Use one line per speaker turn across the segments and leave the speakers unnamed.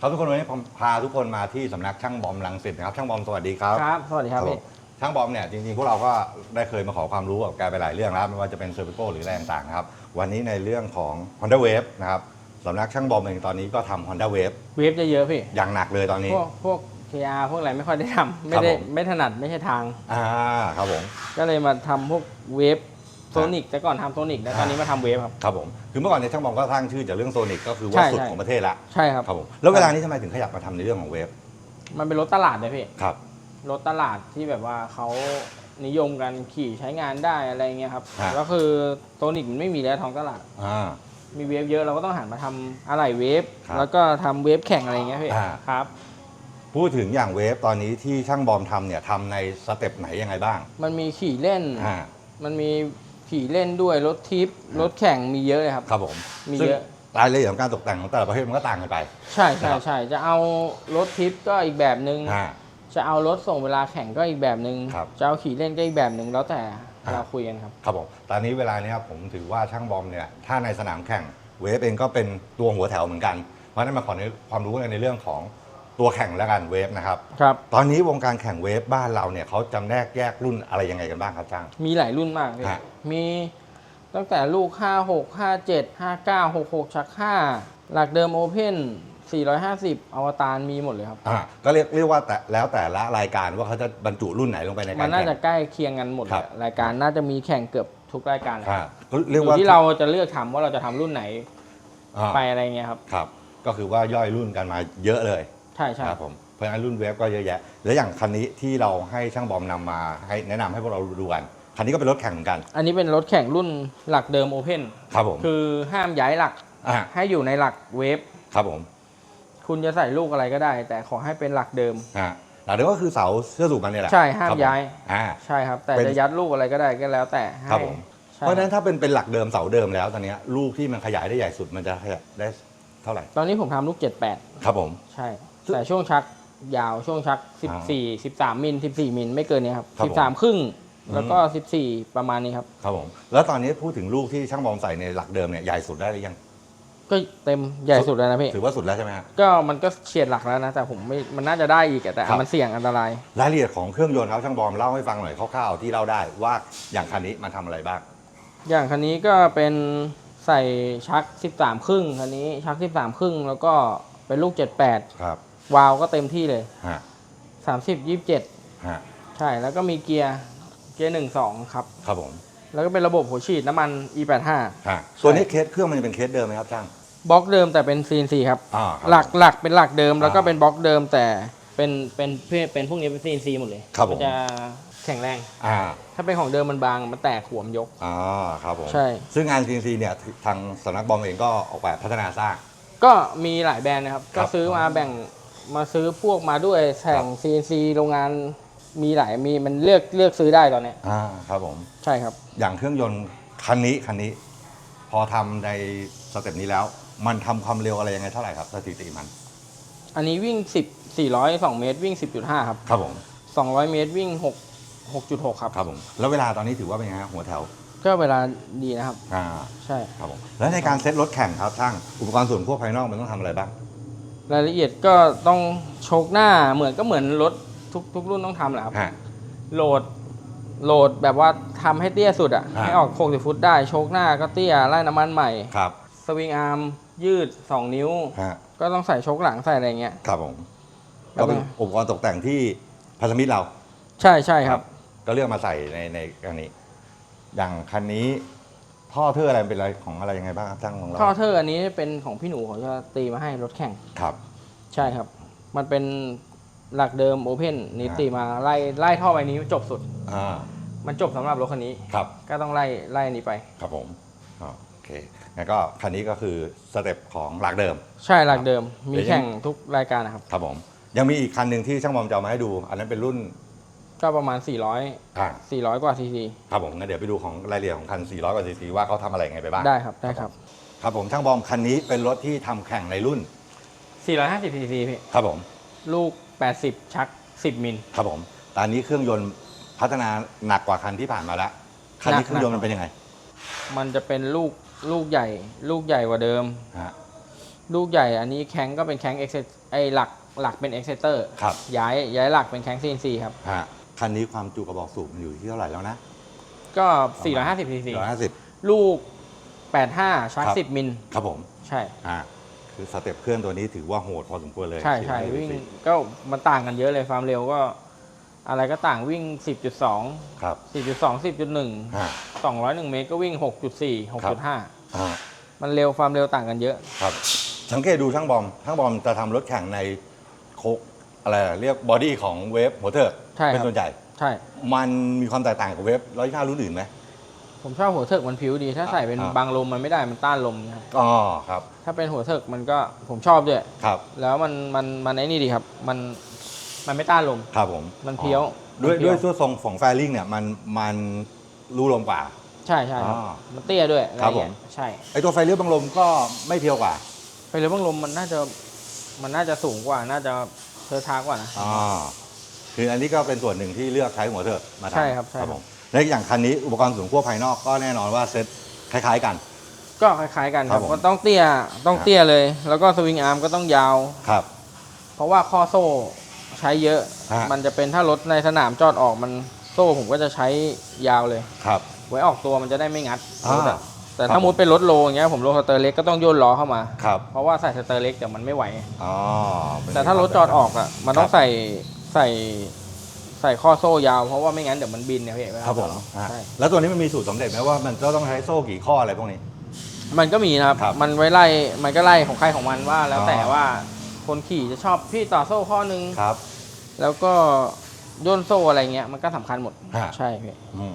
ครับทุกคนวันนี้ผมพาทุกคนมาที่สำนักช่างบอมลังสิตนะครับช่างบอมสวัสดีครับ
ครับ สวัสดีครับ
ผ
พี่
มช่างบอมเนี่ยจริงๆพวกเราก็ได้เคยมาขอความรู้กับแกไปหลายเรื่องแล้วไม่ว่าจะเป็นเซอร์ i ิโกหรืออะไรต่างๆนะครับวันนี้ในเรื่องของ Honda Wave นะครับสำนักช่างบอมเองตอนนี้ก็ทำ Honda Wave
เวฟจะเยอะพี่
อย่างหนักเลยตอนนี้
พวกพวก KR พวกอะไรไม่ค่อยได้ทำไม่ได้
ผม
ไม่ถนัดไม่ใช่ทาง
อ่าครับผม
ก็เลยมาทำพวกเวฟโซนิกแต่ก่อนทำโซนิกแล้วตอนนี้มาทำเวฟครับ
ครับผม คือเมื่อก่อนเนี่ยช่างบอมก็สร้างชื่อจากเรื่องโซนิกก็คือว่า
ใช่
สุด
ใช่
ของประเทศละ
ใช่ครับ
ครับผม แล้วเวลานี้ทำไมถึงขยับมาทำในเรื่องของเวฟ
มันเป็นรถตลาดเลยพี่
ครับ
รถตลาดที่แบบว่าเขานิยมกันขี่ใช้งานได้อะไรเงี้ยครับ
ฮะ
ก็คือโซนิกมันไม่มีแล้วท้องตลาด
อ่า
มีเวฟเยอะเราก็ต้องหันมาทำอะไหล่เวฟ
ครับ
แล้วก็ทำเวฟแข่งอะไรเงี้ยพี่
อ่า
ครับ
พูดถึงอย่างเวฟตอนนี้ที่ช่างบอมทำเนี่ยทำในสเต็ปไหนยังไงบ้าง
มันมีขี่เล่น
อ่า
มันมี ขี่เล่นด้วยรถทิปรถแข่งมีเยอะเลยครับ
ครับผม
มี
ซึ่ง
เยอะ
รายละเอียดของการตกแต่งของแต่ละประเภทมันก็ต่างกันไป
ใช่ใช่
นะครับ
ใช่จะเอารถทิปก็อีกแบบหนึง่ง
อ่า
จะเอารถส่งเวลาแข่งก็อีกแบบหนึ
ครั่
ง
บ
จะเอาขี่เล่นก็อีกแบบหนึ่งแล้วแต่
อ่า
เราคุยกันครับ
ครับผมตอนนี้เวลาเนี้ครับผมถือว่าช่างบอมเนี่ย ถ้าในสนามแข่งเวฟเองก็เป็นตัวหัวแถวเหมือนกัน เพราะฉะนั้นมาขอในความรู้ในเรื่องของ ตัวแข่งแล้วกันเวฟนะครับ
ครับ
ตอนนี้วงการแข่งเวฟบ้านเราเนี่ยเขาจำแนกแยกรุ่นอะไรยังไงกันบ้างครับช่าง
มีหลายรุ่นมากเลย
ฮะ
มีตั้งแต่ลูก 56 57 59 66 ชัก 5 หลักเดิมโอเพน450 อวตารมีหมดเลยครับ
อ่าก็เรียกเรียกว่าแต่แล้วแต่ละรายการว่าเขาจะบรรจุรุ่นไหนลงไปในกา
มั
ร
นน่า
แข่
จะ
ง
ใกล้เคียงกันหมดเลย
ครับ
รายการน่าจะมีแข่งเกือบทุกรายการเลย
อ่าก็
อ
เรียก
ยู่
ว่า
ที่เราจะเลือกทำว่าเราจะทำรุ่นไหน
อ่า
ไปอะไรเงี้ยครับ
ครับ ก็คือว่าย่อยรุ่นกันมาเยอะเลย
ใช่ใช่
ครับผมเพราะฉะนั้นรุ่นเวฟก็เยอะแยะ แล้วอย่างคันนี้ที่เราให้ช่างบอมนำมาให้แนะนำให้พวกเราดูกันคันนี้ก็เป็นรถแข่งเหมือนกัน
อันนี้เป็นรถแข่งรุ่นหลักเดิมโอเพน
ครับผม
คือห้ามย้ายหลัก
อ่า
ให้อยู่ในหลักเวฟ
ครับผม
คุณจะใส่ลูกอะไรก็ได้ แต่ขอให้เป็นหลักเดิม
อ่าหลักเดิมก็คือเสาเสื้อสูบมันเนี่ยแหละ
ใช่ห้าม
ครับผ
ย้าย
อ่า
ใช่ครับ แต่
เป็น
จะยัดลูกอะไรก็ได้ก็แล้วแต่ให้
ครับผม
ใช่
เพราะฉะนั้นถ้าเป็นเป็นหลักเดิมเสาเดิมแล้วตอนเนี้ยลูกที่มันขยายได้ใหญ่สุดมันจะขยายได้เท่าไหร่
ตอนนี้ผมทำลูก
ครับผม
78ใช่
ซึ่ง
แต่ช่วงชักยาวช่วงชัก
อ่า
14 13 มิล 14 มิล ไม่เกินนี้ครับ
ครับผม
13 ครึ่ง
อืม
แล้วก็ 14 ประมาณนี้ครับ
ครับผม แล้วตอนนี้พูดถึงลูกที่ช่างบอมใส่ในหลักเดิมเนี่ยใหญ่สุดได้หรือยัง
ก็เต็มใหญ่สุดแล้วนะพี่
ถือว่าสุดแล้วใช่ไหมฮะ
ก็มันก็เฉียดหลักแล้วนะ แต่ผมไม่มันน่าจะได้อีกอะแต่
ครับ
มันเสี่ยงอันตราย
รายละเอียดของเครื่องยนต์ครับช่างบอมเล่าให้ฟังหน่อยคร่าวๆที่เล่าได้ว่าอย่างคันนี้มันทำอะไรบ้าง
อย่างคันนี้ก็เป็นใส่ชัก 13 ครึ่งคันนี้ชัก 13 ครึ่ง แล้วก็เป็นลูก 78
ครับ
วาล์วก็เต็มที่เลย
ฮะ
30 27
ฮะ
ใช่แล้วก็มีเกียร์เกียร์1 2ครับ
ครับผม
แล้วก็เป็นระบบหัวฉีดน้ำมัน E85
ฮะตัวนี้เคสเครื่องมันจะเป็นเคสเดิมไหมครับช่าง
บล็อกเดิมแต่เป็น CNC ครับ
อ่าครับ
หลักหลักเป็นหลักเดิมแล้วก็
อ่า
เป็นบล็อกเดิมแต่เป็นเป็นเป็นเป็นพวกนี้เป็น CNC หมดเลย
ครับผม
นจะแข็งแรง
อ่า
ถ้าเป็นของเดิมมันบางมันแตกหัวมนยก
อ่าครับผม
ใช่
ซึ่งงาน CNC เนี่ยทางสำนักบอมเองก็ออกแบบพัฒนาสร้าง
ก็มีหลายแบรนด์นะครับ
ครั
ก็
บ
ซื้อมาแบ่ง มาซื้อพวกมาด้วยแข่ง
ครับ
CNC โรงงานมีหลายมีมันเลือกเลือกซื้อได้ตอนเนี้ย
อ่าครับผม
ใช่ครับ
อย่างเครื่องยนต์คันนี้คันนี้ พอทำในสเต็ปนี้แล้ว มันทำความเร็วอะไรยังไงเท่าไหร่ครับสถิติมัน
อันนี้วิ่ง 10 402 เมตรวิ่ง 10.5 ครับ
ครับผม
200 เมตรวิ่ง 6 6.6 ครับ
ครับผม แล้วเวลาตอนนี้ถือว่าเป็นไงฮะหัวแถว
ก็เวลาดีนะครับ
อ่า
ใช่
ครับผม แล้วในการเซตรถแข่งครับช่าง อุปกรณ์ส่วนควบภายนอกมันต้องทำอะไรบ้าง
รายละเอียดก็ต้องโชกหน้าเหมือนก็เหมือนรถทุกทุกรุ่นต้องทำแหละครับ
ฮะ
โหลดโหลดแบบว่าทำให้เตี้ยสุดอะ
อ่า
ให้ออก60ฟุตได้โชกหน้าก็เตี้ยไล่น้ำมันใหม่
ครับ
สวิงอาร์มยืด 2 นิ้ว
ฮะ
ก็ต้องใส่โชกหลังใส่อะไรเงี้ย
ครับผม
แล้ว
ก็เป็นอุปกรณ์ตกแต่งที่พันธมิตรเรา
ใช่ใช่ครับ
ก็เลือกมาใส่ในในคันนี้ อย่างคันนี้ ท่อเทอร์อะไรเป็นอะไรของอะไรยังไงบ้างครับช่างของเรา
ท่อเทอร์อันนี้เป็นของพี่หนูเขาจะตีมาให้รถแข่ง
ครับ
ใช่ครับ มันเป็นหลักเดิมโอเพนนี่
อ่า
ตีมาไล่ไล่ท่อใบนี้จบสุด
อ่า
มันจบสำหรับรถคันนี้
ครับ
ก็ต้องไล่ไล่อันนี้ไป
ครับผมอ๋อโอเคงั้นก็คันนี้ก็คือสเต็ปของหลักเดิม
ใช่หลักเดิม มี
เดี๋ยวยัง
แข่งทุกรายการนะครับ
ครับผม ยังมีอีกคันหนึ่งที่ช่างบอมจะเอามาให้ดู อันนั้นเป็นรุ่น
ก็ประมาณ 400
อ่า
400 กว่าซีซี
ครับผมงั้นเดี๋ยวไปดูของรายละเอียดของคัน 400 กว่าซีซีว่าเขาทำอะไรยังไงไปบ้าง
ได้ครับได้ครับ
ครับผมช่างบอมคันนี้เป็นรถที่ทำแข่งในรุ่น
450ซีซีพี่
ครับผม
ลูก 80 ชัก 10 มิล
ครับผมตอนนี้เครื่องยนต์พัฒนาหนักกว่าคันที่ผ่านมาแล้วคันนี้
หนัก
เครื่องยนต์มันเป็นยังไง
มันจะเป็นลูกลูกใหญ่ ลูกใหญ่กว่าเดิม
ฮะ
ลูกใหญ่อันนี้แข้งก็เป็นแข้งเอ็กเไอหลักหลักเป็นเอ็กเซเตอร์
ครับ
ย้ายย้ายหลักเป็นแข้ง CNC ครับ
ฮะ คันนี้ความจุกระบอกสูบมันอยู่ที่เท่าไหร่แล้วนะ
ก็ 450 cc
ร้อยห้าสิบ
ลูก 85 ชาร์
ครับ
จ10 มิล
ครับผม
ใช่
อ่าคือสเต็ปเครื่องตัวนี้ถือว่าโหดพอสมควรเลย
ใช่ใช่
450
วิ่งก็มันต่างกันเยอะเลยความเร็วก็ อะไรก็ต่างวิ่ง 10.2
ครับ
4.2 10.1
ฮะ
201 เมตรก็วิ่ง 6.4 6.5
อ่า
มันเร็วความเร็วต่างกันเยอะ
ครับ สังเกตดูช่างบอมช่างบอมจะทำรถแข่งในโคก อะไรอะเรียกบอดี้ของเวฟมอเตอร์
ใช่ครับ
เป็นส่วนใหญ่
ใช่
มันมีความแตกต่างกับเวฟร้อยห้ารุ่นอื่นไหม
ผมชอบหัวเถิกมันผิวดี ถ้าใส่เป็น
อ่า
บางลมมันไม่ได้มันต้านลมนะครับ
อ๋อครับ
ถ้าเป็นหัวเถิกมันก็ผมชอบด้วย
ครับ
แล้วมันมันมันไอ้นี่ดีครับ มันมันไม่ต้านลม
ครับผม
มันเพี้ยว
อ๋อด้วย
มันเพี้
ด้
ยว
วยตัวทรงของแฟลิงเนี่ยมันมันรูลมกว่า
ใช่ใช่ครับ
อ๋อ
มันเตี้ยด้วยอะไค
รับผม
เงี้ยใช่
ไอตัวไฟเลี้ยวบังลมก็ไม่เพียวกว่า
ไปเรือบางลมมันน่าจะมันน่าจะสูงกว่าน่าจะ เทอะทากว่านะ
อ๋อคืออันนี้ก็เป็นส่วนหนึ่งที่เลือกใช้หัวเถิดมาทำ
ใช่ครับใช่
ผมและอย่างคันนี้อุปกรณ์สูงขั้วภายนอกก็แน่นอนว่าเซ็ตคล้ายๆกัน
ก็คล้ายๆกันค
ครั
รั
บบผม
ก็ต้องเตี้ยต้องเตี้ยเลย แล้วก็สวิงอาร์มก็ต้องยาว
ครับ
เพราะว่าข้อโซ่ใช้เยอะ
ฮะ
มันจะเป็นถ้ารถในสนามจอดออกมันโซ่ผมก็จะใช้ยาวเลย
ครับ
ไว้ออกตัวมันจะได้ไม่งัด
อ่าร
ถอะ แต่
ครับ
ถ้ามุดเป็นรถโลอย่างเงี้ยผมรถสเตอร์เล็กก็ต้องโยนล้อเข้ามา
ครับ
เพราะว่าใส่สเตอร์เล็กเดี๋ยวมันไม่ไหว
อ๋อเป็น
แต่ถ้ารถจอดออกอะมันต้อง
ครับ
ใส่ใส่ใส่ข้อโซ่ยาวเพราะว่าไม่งั้นเดี๋ยวมันบินเนี่ยพี่เอกเวลา
ครับผม
จอดออก
อะ
ใช่
แล้วตัวนี้มันมีสูตรสำเร็จไหมว่ามันจะต้องใช้โซ่กี่ข้ออะไรพวกนี้
มันก็มีนะครับ
ครับ
มันไว้ไล่มันก็ไล่ของใครของมันว่า แล้ว
อ๋อ
แต่ว่าคนขี่จะชอบพี่ต่อโซ่ข้อหนึง
ครับ
แล้วก็ย่นโซ่อะไรเงี้ยมันก็สำคัญหมด
ฮะ
ใช่พี่
อืม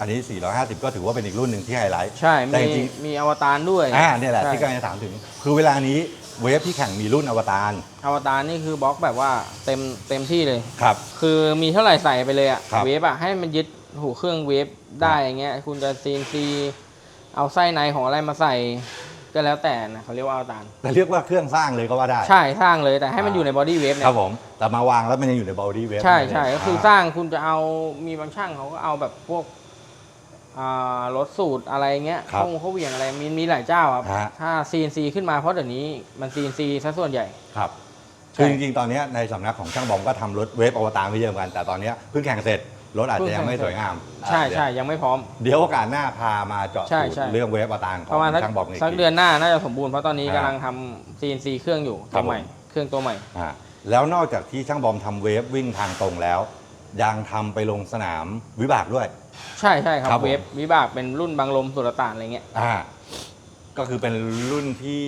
อันนี้ 450 ก็ถือว่าเป็นอีกรุ่นหนึ่งที่ไฮไลท์
ใช่
แต่
มี
จริง
มีอวตารด้วย
อ่าเนี่ยแหละ
ใช่
ที่กำลังจะถามถึง คือเวลานี้เวฟที่แข่งมีรุ่นอวตาร
อวตารนี่คือบล็อกแบบว่าเต็มเต็มที่เลย
ครับ
คือมีเท่าไหร่ใส่ไปเลยอะ
ครับ
เวฟอะให้มันยึดหูเครื่องเวฟได้อย่างเงี้ยคุณจะซีนซีเอาไส้ในของอะไรมาใส่ก็แล้วแต่นะเขาเรียกว่าอวตาร
แต่เรียกว่าเครื่องสร้างเลยก็ว่าได้
ใช่สร้างเลยแต่ให้มัน
อ่า
อยู่ในบอดี้เวฟเนี่
ครั
ย
บผม แต่มาวางแล้วมันยังอยู่ในบอดี้เวฟ
ใช่ใช่ก็คือสร้างคุณจะเอามีบางช่างเขาก็เอาแบบพวกอ่า รถสูตรอะไรเงี้ยเขาเขาเหวี่ยงอะไรมีมีหลายเจ้าครับ
ฮะ
ถ้า CNC ขึ้นมาเพราะเดี๋ยวนี้มัน CNC ซะส่วนใหญ่
ครับ
ใช่
คือจริงๆ ตอนเนี้ยในสำนักของช่างบอมก็ทำรถเวฟอวตารไปเยอะเหมือนกัน แต่ตอนเนี้ยเพิ่งแข่งเสร็จ รถอาจจะยังไม่สวยงาม
ใช่
อะ
ใช่ยังไม่พร้อม
เดี๋ยวโอกาสหน้าพามาเจาะ
ใช่
สูตร
ใช่
เรื่องเวฟอวตารข
ประมาณ
อง
สัก
ช่างบอมอีก
สัก
ที
เดือนหน้าน่าจะสมบูรณ์เพราะตอนนี้
อ่ากำ
ลังทำ CNC เครื่องอยู่
ครั
ตั
บ
วใหม่
ผม
เครื่องตัวใหม่
อ่าแล้วนอกจากที่ช่างบอมทำเวฟวิ่งทางตรงแล้ว ยังทำไปลงสนามวิบากด้วย
ใช่ใช่ครับ
ครับผม
เวฟวิบากเป็นรุ่นบางลมสุรต่านอะไรเงี้ย
อ่าก็คือเป็นรุ่นที่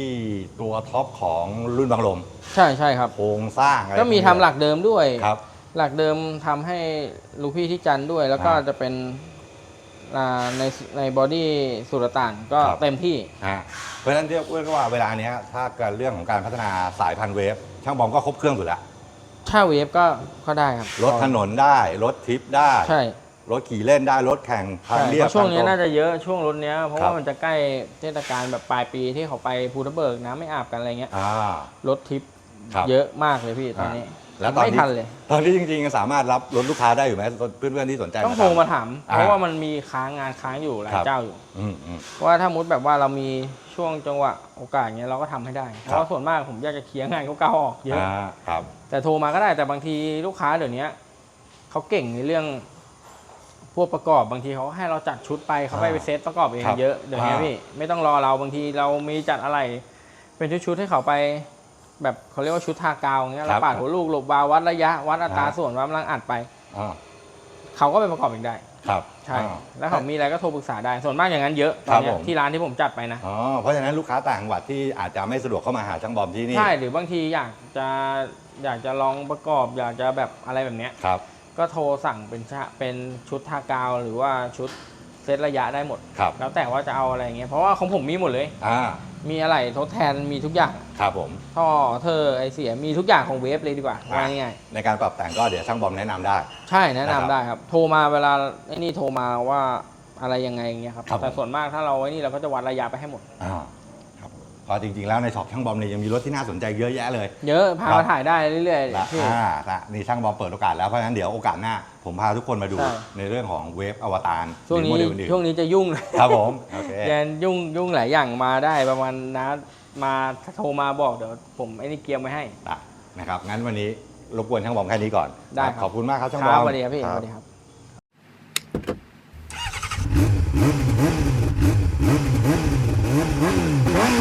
ตัวท็อปของรุ่นบางลม
ใช่ใช่ครับ
โครงสร้างอะไร
ก็มีทำหลักเดิมด้วย
ครับ
หลักเดิมทำให้ลูกพี่ที่จันทร์ด้วย แล้วก็
อ่า
จะเป็นอ่าในในบอดี้สุรต่านก็
ครับ
เต็มที่
อ่าเพราะฉะนั้นเรียกว่าเวลาเนี้ยถ้าเกิดเรื่องของการพัฒนาสายพันธุ์เวฟช่างบอมก็ครบเครื่องสุดแล้ว
ถ้าเวฟก็ก็ได้ครับ
รถถนนได้รถทริปได้
ใช่
รถขี่เล่นได้รถแข่งทาง
ใช่
เรีย
เพ
บ
ราะช่วงนี้
ทตร
น่าจะเยอะช่วงรถเนี้ยเพราะ
ครับ
ว่ามันจะใกล้เทศกาลแบบปลายปีที่เขาไปภูทับเบิกน้ำไม่อาบกันอะไรเงี้ย
อ่าร
ถทริป
ครับ
เยอะมากเลยพี่ตอนนี้
แล้วตอน
ไม่
นี้
ทันเลย
ตอนนี้จริงๆ สามารถรับรถลูกค้าได้อยู่ไหมเพื่อนๆที่สนใจ
ต้องโทรมาถาม
อ่า
เพราะว่ามันมีค้างงานค้างอยู่หลาย
ครับ
เจ้าอยู่
อืมอืม
ว่าถ้ามุดแบบว่าเรามี ช่วงจังหวะโอกาสเงี้ยเราก็ทำให้ได้ เพ
ครับ
ราะว่าส่วนมากผมอยากจะเคลียร์งานเก่าๆออกเยอะ
อ่าครับ
แต่โทรมาก็ได้แต่บางทีลูกค้าเดี๋ยวนี้เขาเก่งในเรื่องพวกประกอบบางทีเขาให้เราจัดชุดไปเขาไป
อ่า
ไปเซตประกอบเอง
ครับ
เยอะเดี๋ยวนี้
อ่า
พี่ไม่ต้องรอเราบางทีเรามีจัดอะไร เป็นชุดๆให้เขาไป แบบเขาเรียกว่าชุดทากาวอย่างเงี้ย
ครั
เรา
บ
ปาดหัวลูกหลบวาล์ววัดระยะ วัดอัตรา
อ่า
ส่วนวัดกำลังอัดไป
อ่า
เขาก็ไปประกอบเองได้
ครับ
ใช่
อ่า
แล้วเขามีอะไรก็โทรปรึกษาได้ ส่วนมากอย่างนั้นเยอะต
ครั
อน
บ
เนี้ย
ผม
ที่ร้านที่ผมจัดไปนะ
อ๋อเพราะฉะนั้นลูกค้าต่างจังหวัดที่อาจจะไม่สะดวกเข้ามาหาช่างบอมที่นี่
ใช่ หรือบางทีอยากจะอยากจะลองประกอบ อยากจะแบบอะไรแบบเนี้ย
ครับ
ก็โทรสั่งเป็นชะเป็นชุดทากาวหรือว่าชุด เซตระยะได้หมด
ครับ
แล้วแต่ว่าจะเอาอะไรอย่างเงี้ยเพราะว่าของผมมีหมดเลย
อ่า
มีอะไรทดแทนมีทุกอย่าง
ครับผม
ท่อเธอไอเสียมีทุกอย่างของเวฟเลยดีกว่า
อะ
ว่าง่าย
ในการปรับแต่งก็เดี๋ยวช่างบอมแนะนำได้
ๆใช่แนะนำ
นะครับ
ได้ครับ โทรมาเวลาไอ้นี่โทรมาว่าอะไรยังไงอย่างเงี้ยครับ
ครับ
แต่ส่วนมากถ้าเราไอ้นี่เราก็จะวัดระยะไปให้หมด
อ่า ครับเพราะจริงๆแล้วในช็อปช่างบอมเนี่ยยังมีรถที่น่าสนใจเยอะแยะเลย
เยอะพา
ครั
มา
บ
ถ่ายได้เรื่อย
นะ
ๆพี่
อ่านะนี่ช่างบอมเปิดโอกาสแล้วเพราะฉะนั้นเดี๋ยวโอกาสหน้า ผมพาทุกคนมาดู
ใช่
ในเรื่องของเวฟอวตาร
ช่วง
หรือ
นี้
โมเดลอื่น
ช่วงนี้จะยุ่ง
ครับผมโอเค
แกยุ่งยุ่งหลายอย่างมาได้ประมาณนะมาโทรมาบอกเดี๋ยวผมไอ้นี่เกียร์ไว้ให้
ได้นะครับ งั้นวันนี้รบกวนช่างบอมแค่นี้ก่อน
ได้
ครับ
ครับ
ขอบคุณมากครับช่าง
ค
บอ
รับ
ม
สวัสดีครับพี่
ค
ส
รับ
วัสดีครับ